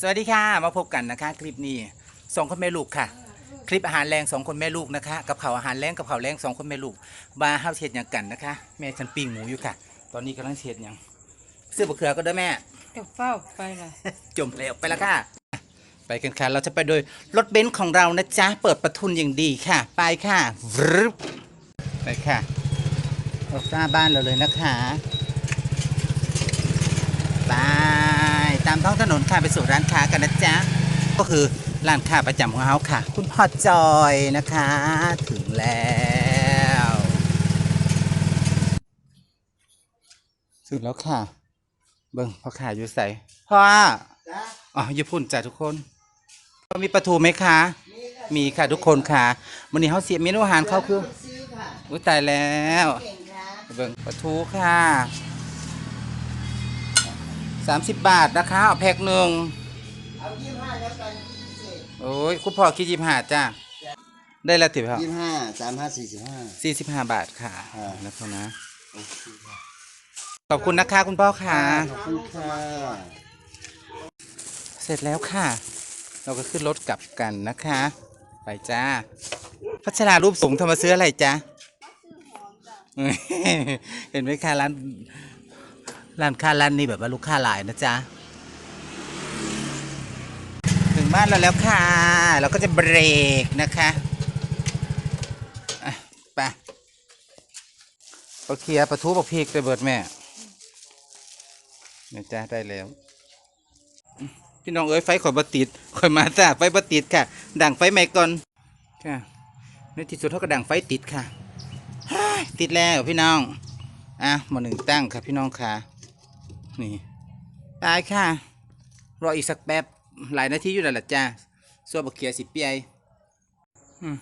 สวัสดีค่ะมาพบกันนะคะ คลิปนี้สองคนแม่ลูกค่ะ คลิปอาหารแรงสองคนแม่ลูกนะคะกับเขาวอาหารแรงกับเขาวแรงสองคนแม่ลูกมาห้าวเช็ดอย่างกันนะคะ แม่ฉันปิ้งหมูอยู่ค่ะ ตอนนี้กำลังเช็ดอย่างซื้อบะเขือก็ได้อแม่เดี๋ยวเฝ้าไปล่ะจมแล้วไปแล้วค่ะ ไปกันค่ะ เราจะไปโดยรถเบนซ์ของเรานะจ๊ะ เปิดประทุนอย่างดีค่ะ ไปค่ะวรึบไปค่ะออกหน้าบ้านเราเลยนะคะไปตามท้องถนนค่ะไปสู่ร้านค้ากันนะจ๊ะก็คือร้านค้าประจำของเขาค่ะ คุณพ่อจอยนะคะ ถึงแล้วถึงแล้วค่ะ เบิ้งพ่อขาอยู่ใส่พ่ออ๋ออยู่พุ่นจ้ะทุกคนมีปลาทูไหมคะ มีค่ะทุกคนค่ะวันนี้เขาเสียเมนูอาหารเขาคืออุ้ยตายแล้วเบิ้งปลาทูค่ะ สามสิบบาทนะคะเอาแพ็คหนึ่งเอายี่ห้าแล้วกันพิเศษโอ้ยคุณพ่อคิดยี่สิบห้าจ้าได้แล้วติบครับยี่ห้าสามห้าสี่สิบห้า สี่สิบห้าบาทค่ะอ่านะพ่อนะขอบคุณนะคะคุณพ่อค่ะ ขอบคุณค่ะเสร็จแล้วค่ะ เราก็ขึ้นรถกลับกันนะคะ ไปจ้า พัชรารูปสูงทำมาซื้ออะไรจ้า เห็นไหมคะร้าน ร้านค้าร้านนี้แบบว่าลูกค้าหลายนะจ๊ะ ถึงบ้านเราแล้วค่ะ เราก็จะเบรกนะคะอะไปโอเคียประทูบอกพีกไปเบิดแม่เนี่ยจ้าได้แล้ว พี่น้องเอ้ยไฟข่อยบติดข่อยมาจ้าไฟบติดค่ะ ดังไฟใหม่ก่อนค่ะในที่สุดเขาก็ดังไฟติดค่ะติดแล้วพี่น้อง อะหมาหนึ่งตั้งค่ะพี่น้องค่ะ นี่ตายค่ะ รออีกสักแป๊บ หลายนาทีอยู่แล้วล่ะจ้าส่วนบักเขียสิเปียอืม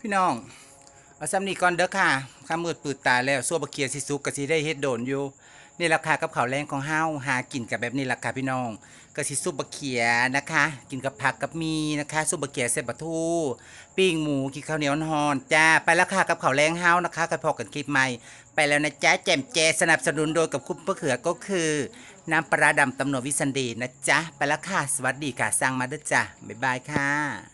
พี่น้องเอาซ้ำนี่ก่อนเด้อค่ะข้ามมืดปืดตาแล้วส่วนบักเขียสิสุกกะสิได้เฮ็ดโดนอยู่ นี่ราคากับข้าวแรงของเฮาหากินกับแบบนี้ราคาพี่น้องก็สิซุปบะเขียนะคะ กินกับผักกับมีนะคะซุปบะเขียเส้นบะทูปิ้งหมูกินข้าวเหนียวหอนจ้าไปแล้วค่ะกับข้าวแรงเฮานะคะกันพอกันคลิปใหม่ ไปแล้วนะจ๊ะแจมแจสนับสนุนโดยกับคุณมะเขือก็คือ น้ำปลาดำตำหนววิสันดีนะจ๊ะไปแล้วค่ะสวัสดีค่ะสั่งมาด้อจ้ะบ๊ายบายค่ะ